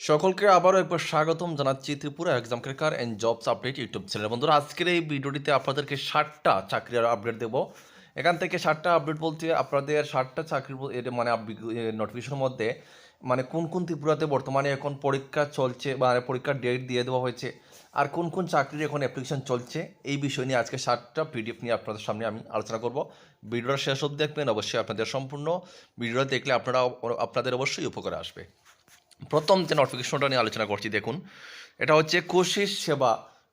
সকলকে আবারও একবার স্বাগতম জানাচ্ছি Tripura exam cracker and jobs update YouTube channel বন্ধুরা, আজকের এই ভিডিওটিতে আপনাদেরকে ষাটটা চাকরির আপডেট দেবো। এখান থেকে ষাটটা আপডেট বলতে আপনাদের ষাটটা চাকরির মানে নোটিফিকেশনের মধ্যে মানে কোন কোন ত্রিপুরাতে বর্তমানে এখন পরীক্ষা চলছে বা পরীক্ষার ডেট দিয়ে দেওয়া হয়েছে আর কোন কোন চাকরির এখন অ্যাপ্লিকেশন চলছে এই বিষয় নিয়ে আজকে ষাটটা পিডিএফ নিয়ে আপনাদের সামনে আমি আলোচনা করব। ভিডিওটা শেষ অবধি দেখবেন, অবশ্যই আপনাদের সম্পূর্ণ ভিডিওটা দেখলে আপনারা আপনাদের অবশ্যই উপকারে আসবে। প্রথম যে নোটিফিকেশনটা নিয়ে আলোচনা করছি, দেখুন। এটা হচ্ছে কোশিস সেবা।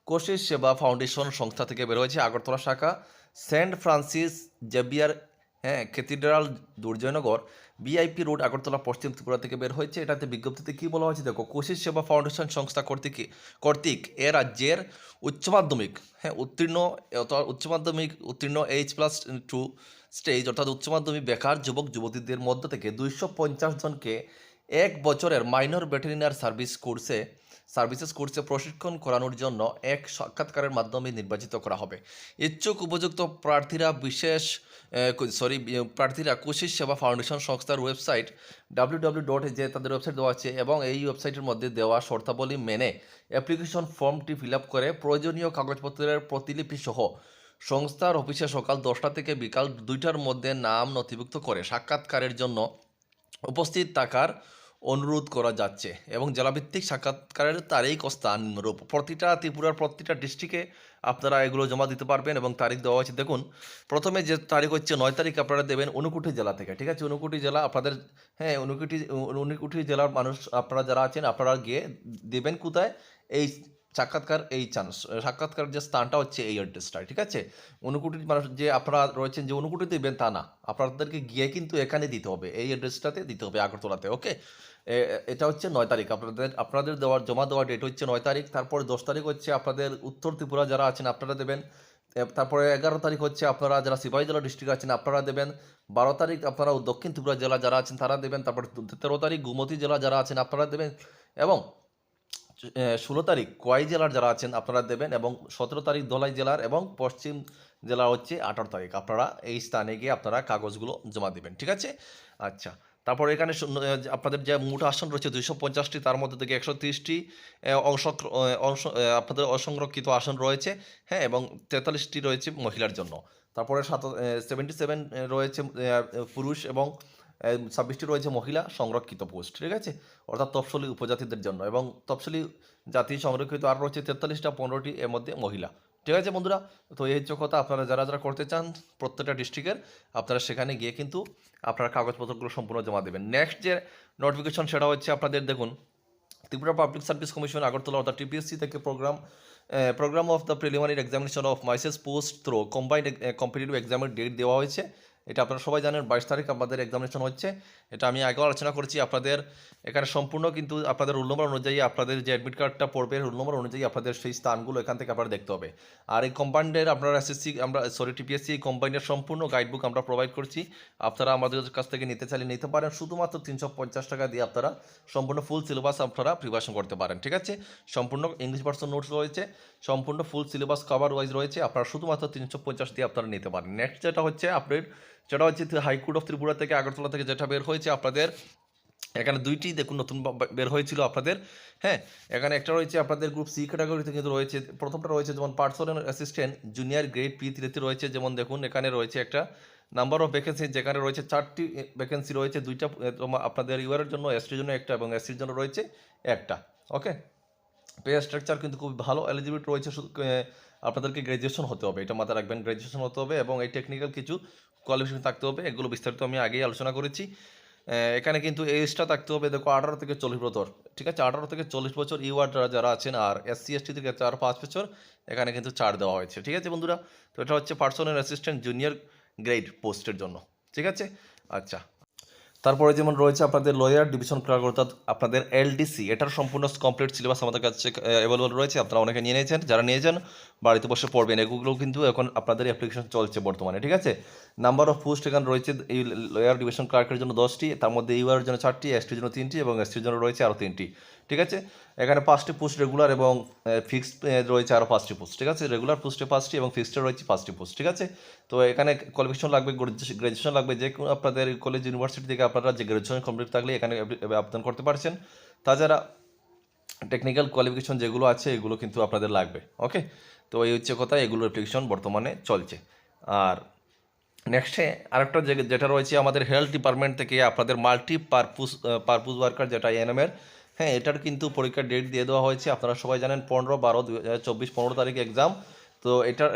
কোশিস সেবা ফাউন্ডেশন সংস্থা থেকে বের হয়েছে আগরতলা শাখা, সেন্ট ফ্রান্সিস জেভিয়ার হ্যাঁ cathedral Durjoynagar BIP road, Agartala, পশ্চিম ত্রিপুরা থেকে বের হয়েছে। এটাতে বিজ্ঞপ্তিতে কী বলা হয়েছে? দেখো কোশিস সেবা ফাউন্ডেশন সংস্থা কর্তৃক কর্তৃক এ রাজ্যের উচ্চ মাধ্যমিক হ্যাঁ উত্তীর্ণ অথবা উচ্চ মাধ্যমিক, উত্তীর্ণ এইচ প্লাস টু স্টেজ অর্থাৎ উচ্চ মাধ্যমিক বেকার, যুবক, যুবতীদের মধ্য থেকে দুইশো পঞ্চাশ জনকে এক বছরের মাইনর ভেটেরিনার সার্ভিস কোর্সে, সার্ভিসেস কোর্সে প্রশিক্ষণ করানোর জন্য এক সাক্ষাৎকারের মাধ্যমে নির্বাচিত করা হবে। ইচ্ছুক উপযুক্ত প্রার্থীরা বিশেষ সরি প্রার্থীরা কোশিস সেবা ফাউন্ডেশন সংস্থার ওয়েবসাইট ডাব্লিউ ডাব্লিউ ডট যে তাদের ওয়েবসাইট দেওয়া আছে এবং এই ওয়েবসাইটের মধ্যে দেওয়া শর্তাবলী মেনে অ্যাপ্লিকেশন ফর্মটি ফিল আপ করে প্রয়োজনীয় কাগজপত্রের প্রতিলিপি সহ সংস্থার অফিসে সকাল দশটা থেকে বিকাল দুইটার মধ্যে নাম নথিভুক্ত করে সাক্ষাৎকারের জন্য উপস্থিত থাকার অনুরোধ করা যাচ্ছে এবং জেলাভিত্তিক সাক্ষাৎকারের তারিখ ও স্থান রূপ প্রতিটা ত্রিপুরার প্রতিটা ডিস্ট্রিক্টে আপনারা এগুলো জমা দিতে পারবেন এবং তারিখ দেওয়া আছে দেখুন, প্রথমে যে তারিখ হচ্ছে নয় তারিখ আপনারা দেবেন অনুকুটি জেলা থেকে, ঠিক আছে? অনুকুটি জেলা আপনাদের হ্যাঁ অনুকুটি অনুকুটি জেলার মানুষ, আপনারা যারা আছেন, আপনারা গিয়ে দেবেন কোথায়? এই সাক্ষাৎকার এই চান্স সাক্ষাৎকার যে স্থানটা হচ্ছে এই অ্যাড্রেসটা, ঠিক আছে? অনুকুটির মানুষ যে আপনারা রয়েছেন যে অনুকুটি দেবেন তা না। আপনাদেরকে গিয়ে কিন্তু এখানে দিতে হবে, এই অ্যাড্রেসটাতে দিতে হবে আগরতলাতে, ওকে? এটা হচ্ছে নয় তারিখ। আপনাদের আপনাদের দেওয়ার জমা দেওয়ার ডেট হচ্ছে নয় তারিখ। তারপরে দশ তারিখ হচ্ছে আপনাদের উত্তর ত্রিপুরা যারা আছেন আপনারা দেবেন। তারপরে এগারো তারিখ হচ্ছে আপনারা যারা সিপাহী জেলা ডিস্ট্রিক্ট আছেন আপনারা দেবেন। বারো তারিখ আপনারা দক্ষিণ ত্রিপুরা জেলা যারা আছেন তারা দেবেন। তারপরে তেরো তারিখ গুমতি জেলা যারা আছেন আপনারা দেবেন। এবং ষোলো তারিখ কোয়াই জেলার যারা আছেন আপনারা দেবেন এবং সতেরো তারিখ ধলাই জেলার এবং পশ্চিম জেলা হচ্ছে আঠারো তারিখ। আপনারা এই স্থানে গিয়ে আপনারা কাগজগুলো জমা দেবেন, ঠিক আছে? আচ্ছা তারপর এখানে আপনাদের যে মোট আসন রয়েছে দুইশো পঞ্চাশটি, তার মধ্যে থেকে একশো তিরিশটি অংশ অংশ আপনাদের অসংরক্ষিত আসন রয়েছে হ্যাঁ এবং তেতাল্লিশটি রয়েছে মহিলার জন্য। তারপরে সাত সেভেন্টি সেভেন রয়েছে পুরুষ এবং ছাব্বিশটি রয়েছে মহিলা সংরক্ষিত পোস্ট, ঠিক আছে? অর্থাৎ তফসলি উপজাতিদের জন্য এবং তফসলি জাতি সংরক্ষিত আর রয়েছে তেতাল্লিশটা, পনেরোটি এর মধ্যে মহিলা, ঠিক আছে বন্ধুরা? তো এই হচ্ছে কথা, আপনারা যারা যারা করতে চান প্রত্যেকটা ডিস্ট্রিক্টের আপনারা সেখানে গিয়ে কিন্তু আপনারা কাগজপত্রগুলো সম্পূর্ণ জমা দেবেন। নেক্সট যে নোটিফিকেশন সেটা হচ্ছে আপনাদের দেখুন, Tripura public service commission Agartala, অর্থাৎ টিপিএসসি থেকে programme programme of the preliminary examination of মাইসেস post through combined competitive এক্সামের ডেট দেওয়া হয়েছে। এটা আপনারা সবাই জানেন, বাইশ তারিখ আপনাদের এক্সামিনেশন হচ্ছে। এটা আমি আগেও আলোচনা করেছি আপনাদের। এখানে সম্পূর্ণ কিন্তু আপনাদের রোল নম্বর অনুযায়ী আপনাদের যে অ্যাডমিট কার্ডটা পড়বে রোল নম্বর অনুযায়ী আপনাদের সেই স্থানগুলো এখান থেকে আপনারা দেখতে হবে। আর এই কম্বাইন্ডের আপনারা এসএসসি আমরা সরি টিপিএসসি এই কম্বাইন্ডের সম্পূর্ণ গাইডবুক আমরা প্রোভাইড করছি। আপনারা আমাদের কাছ থেকে নিতে চাইলে নিতে পারেন। শুধুমাত্র তিনশো পঞ্চাশ টাকা দিয়ে আপনারা সম্পূর্ণ ফুল সিলেবাস আপনারা প্রিপারেশন করতে পারেন, ঠিক আছে? সম্পূর্ণ ইংলিশ ভার্সন নোটস রয়েছে, সম্পূর্ণ ফুল সিলেবাস কভার ওয়াইজ রয়েছে। আপনারা শুধুমাত্র তিনশো পঞ্চাশ দিয়ে আপনারা নিতে পারেন। নেক্সট যেটা হচ্ছে আপডেট সেটা হচ্ছে হাইকোর্ট অফ ত্রিপুরা থেকে আগরতলা থেকে যেটা বের হয়েছে আপনাদের, এখানে দুইটি দেখুন নতুন বের হয়েছিল আপনাদের। হ্যাঁ এখানে একটা রয়েছে আপনাদের গ্রুপ সি ক্যাটাগরিতে কিন্তু রয়েছে, প্রথমটা রয়েছে যেমন personal assistant junior grade P থ্রিতে রয়েছে, যেমন দেখুন এখানে রয়েছে একটা নাম্বার অফ ভ্যাকেন্সি যেখানে রয়েছে চারটি ভ্যাকেন্সি রয়েছে, দুইটা আপনাদের ইউআরের জন্য এসটির জন্য একটা এবং এসটির জন্য রয়েছে একটা ওকে পে স্ট্রাকচার কিন্তু খুব ভালো এলিজিবিলিটি রয়েছে আপনাদেরকে গ্র্যাজুয়েশন হতে হবে, এটা মাথায় রাখবেন গ্র্যাজুয়েশন হতে হবে এবং এই টেকনিক্যাল কিছু কোয়ালিফিকেশন থাকতে হবে, এগুলো বিস্তারিত আমি আগেই আলোচনা করেছি। এখানে কিন্তু এজটা থাকতে হবে, দেখো আঠারো থেকে চল্লিশ বছর, ঠিক আছে? আঠারো থেকে চল্লিশ বছর ইউআর যারা আছেন আর এসসি এসটি থেকে চার, পাঁচ বছর, এখানে কিন্তু ছাড় দেওয়া হয়েছে, ঠিক আছে বন্ধুরা? তো এটা হচ্ছে পার্সোনাল অ্যাসিস্ট্যান্ট জুনিয়র গ্রেড পোস্টের জন্য, ঠিক আছে? আচ্ছা তারপরে যেমন রয়েছে আপনাদের লয়ার ডিভিশন ক্লার্ক, অর্থাৎ আপনাদের এলডিসি, এটার সম্পূর্ণ কমপ্লিট সিলেবাস আমাদের কাছে অ্যাভেলেবল রয়েছে, আপনারা অনেকে নিয়ে নিয়েছেন, যারা নিয়েছেন, বাড়িতে বসে পড়বেন এগুলো কিন্তু এখন আপনাদের অ্যাপ্লিকেশন চলছে বর্তমানে, ঠিক আছে? নাম্বার অফ পোস্ট এখানে রয়েছে, এই লয়ার ডিভিশন ক্লার্কের জন্য দশটি, তার মধ্যে ইউআর জন্য চারটি এসটির জন্য তিনটি এবং এসটির জন্য রয়েছে আরও তিনটি, ঠিক আছে? এখানে পাঁচটি পোস্ট রেগুলার এবং ফিক্সড রয়েছে আরও পাঁচটি পোস্ট ঠিক আছে? রেগুলার পোস্টে পাঁচটি এবং ফিক্সডে রয়েছে পাঁচটি পোস্ট ঠিক আছে? তো এখানে কোয়ালিফিকেশন লাগবে গ্রাজুয়েশন লাগবে, যে কোনো আপনাদের কলেজ ইউনিভার্সিটি থেকে আপনারা যে গ্রাজুয়েশন কমপ্লিট থাকলে এখানে আবেদন করতে পারছেন। তাছাড়া টেকনিক্যাল কোয়ালিফিকেশন যেগুলো আছে, এগুলো কিন্তু আপনাদের লাগবে ওকে তো এই হচ্ছে কথা, এগুলোর অ্যাপ্লিকেশন বর্তমানে চলছে। আর নেক্সটে আরেকটা যেটা রয়েছে আমাদের হেলথ ডিপার্টমেন্ট থেকে আপনাদের মাল্টি পারপুস পারপুস ওয়ার্কার যেটা এনএমের হ্যাঁ এটার কিন্তু পরীক্ষার ডেট দিয়ে দেওয়া হয়েছে। আপনারা সবাই জানেন পনেরো বারো দু হাজার চব্বিশ, পনেরো তারিখ এক্সাম তো এটার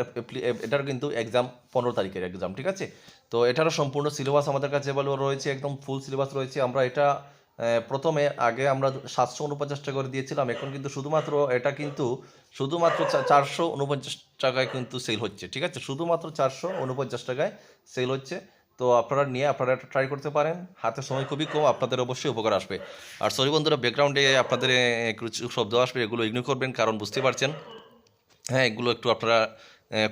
এটার কিন্তু এক্সাম পনেরো তারিখের এক্সাম ঠিক আছে? তো এটারও সম্পূর্ণ সিলেবাস আমাদের কাছে অ্যাভেলেবল রয়েছে, একদম ফুল সিলেবাস রয়েছে। আমরা এটা প্রথমে আগে আমরা সাতশো উনপঞ্চাশ টাকা করে দিয়েছিলাম। এখন কিন্তু শুধুমাত্র এটা কিন্তু শুধুমাত্র চারশো উনপঞ্চাশ টাকায় কিন্তু সেল হচ্ছে, ঠিক আছে? শুধুমাত্র চারশো উনপঞ্চাশ টাকায় সেল হচ্ছে। তো আপনারা নিয়ে আপনারা একটা ট্রাই করতে পারেন। হাতে সময় খুবই কম, আপনাদের অবশ্যই উপকার আসবে। আর সরি বন্ধুরা ব্যাকগ্রাউন্ডে আপনাদের কিছু শব্দ আসবে, এগুলো ইগনোর করবেন, কারণ বুঝতে পারছেন। হ্যাঁ এগুলো একটু আপনারা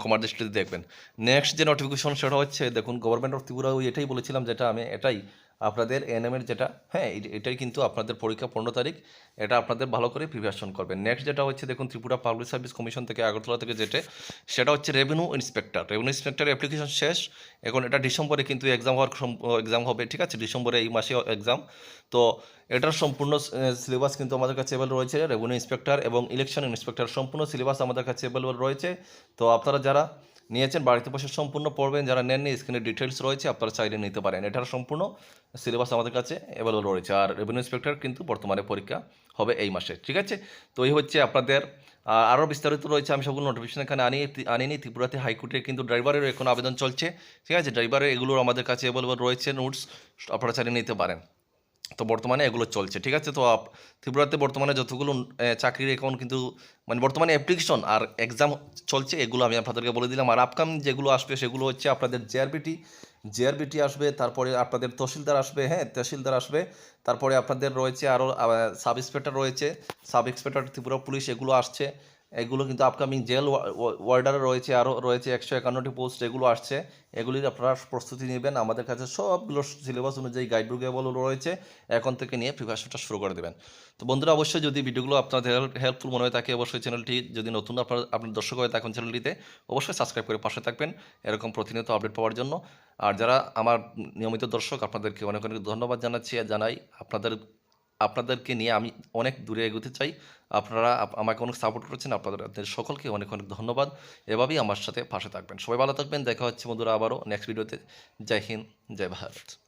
কমার দৃষ্টিতে দেখবেন। নেক্সট যে নোটিফিকেশন সেটা হচ্ছে, দেখুন গভর্নমেন্ট অফ ত্রিপুরা এটাই বলেছিলাম, যেটা আমি এটাই আপনাদের এনএমের যেটা হ্যাঁ এটাই কিন্তু আপনাদের পরীক্ষা পনেরো তারিখ, এটা আপনাদের ভালো করে প্রিপারেশন করবেন। নেক্সট যেটা হচ্ছে, দেখুন, ত্রিপুরা পাবলিক সার্ভিস কমিশন থেকে আগরতলা থেকে যেটা, সেটা হচ্ছে revenue inspector revenue inspector application শেষ, এখন এটা ডিসেম্বরে কিন্তু এক্সাম হওয়ার এক্সাম হবে, ঠিক আছে? ডিসেম্বরে এই মাসে এক্সাম তো এটার সম্পূর্ণ সিলেবাস কিন্তু আমাদের কাছে অ্যাভেলেবল রয়েছে রেভিনিউ ইন্সপেক্টর এবং ইলেকশন ইন্সপেক্টর সম্পূর্ণ সিলেবাস আমাদের কাছে অ্যাভেলেবল রয়েছে। তো আপনারা যারা নিয়েছেন, বাড়িতে বসে সম্পূর্ণ পড়বেন, যারা নেননি স্ক্রিনে ডিটেলস রয়েছে, আপনারা চাইলে নিতে পারেন। এটার সম্পূর্ণ সিলেবাস আমাদের কাছে অ্যাভেলেবল রয়েছে, আর রেভিনিউ ইন্সপেক্টর কিন্তু বর্তমানে পরীক্ষা হবে এই মাসে, ঠিক আছে? তো এই হচ্ছে আপনাদের আরও বিস্তারিত রয়েছে, আমি সবগুলো নোটিফিকেশন এখানে আনি আনিনি, ত্রিপুরাতে হাইকোর্টে কিন্তু ড্রাইভারেরও এখন আবেদন চলছে, ঠিক আছে? ড্রাইভারের এগুলোর আমাদের কাছে অ্যাভেলেবল রয়েছে নোটস আপনারা চালিয়ে নিতে পারেন। তো বর্তমানে এগুলো চলছে, ঠিক আছে? তো ত্রিপুরাতে বর্তমানে যতগুলো চাকরির অ্যাকাউন্ট কিন্তু মানে বর্তমানে অ্যাপ্লিকেশন আর এক্সাম চলছে, এগুলো আমি আপনাদেরকে বলে দিলাম। আর আপকাম যেগুলো আসবে, সেগুলো হচ্ছে আপনাদের জেআরবিটি জেআরবিটি আসবে, তারপরে আপনাদের তহসিলদার আসবে হ্যাঁ তহসিলদার আসবে, তারপরে আপনাদের রয়েছে আরও সাব ইন্সপেক্টর রয়েছে সাব ইন্সপেক্টর ত্রিপুরা পুলিশ এগুলো আসছে। এগুলো কিন্তু আপকামিং জেল ওয়ার্ডারে রয়েছে আরও রয়েছে একশো একান্নটি পোস্ট এগুলো আসছে, এগুলির আপনারা প্রস্তুতি নেবেন। আমাদের কাছে সবগুলো সিলেবাস অনুযায়ী গাইডবুক এগুলো রয়েছে। এখন থেকে নিয়ে প্রিপারেশনটা শুরু করে দেবেন। তো বন্ধুরা, অবশ্যই যদি ভিডিওগুলো আপনাদের হেল্পফুল মনে হয় থাকে, অবশ্যই চ্যানেলটি যদি নতুন আপনার আপনার দর্শক হয়ে থাকেন চ্যানেলটিতে অবশ্যই সাবস্ক্রাইব করে পাশে থাকবেন। এরকম প্রতিনিয়ত আপডেট পাওয়ার জন্য। আর যারা আমার নিয়মিত দর্শক, আপনাদেরকে অনেক অনেক ধন্যবাদ জানাচ্ছি। জানাই আপনাদের আপনাদেরকে নিয়ে আমি অনেক দূরে এগোতে চাই। আপনারা আমাকে অনেক সাপোর্ট করেছেন। আপনাদের সকলকে অনেক অনেক ধন্যবাদ। এভাবেই আমার সাথে পাশে থাকবেন। সবাই ভালো থাকবেন। দেখা হচ্ছে বন্ধুরা আবারও নেক্সট ভিডিওতে জয় হিন্দ, জয় ভারত।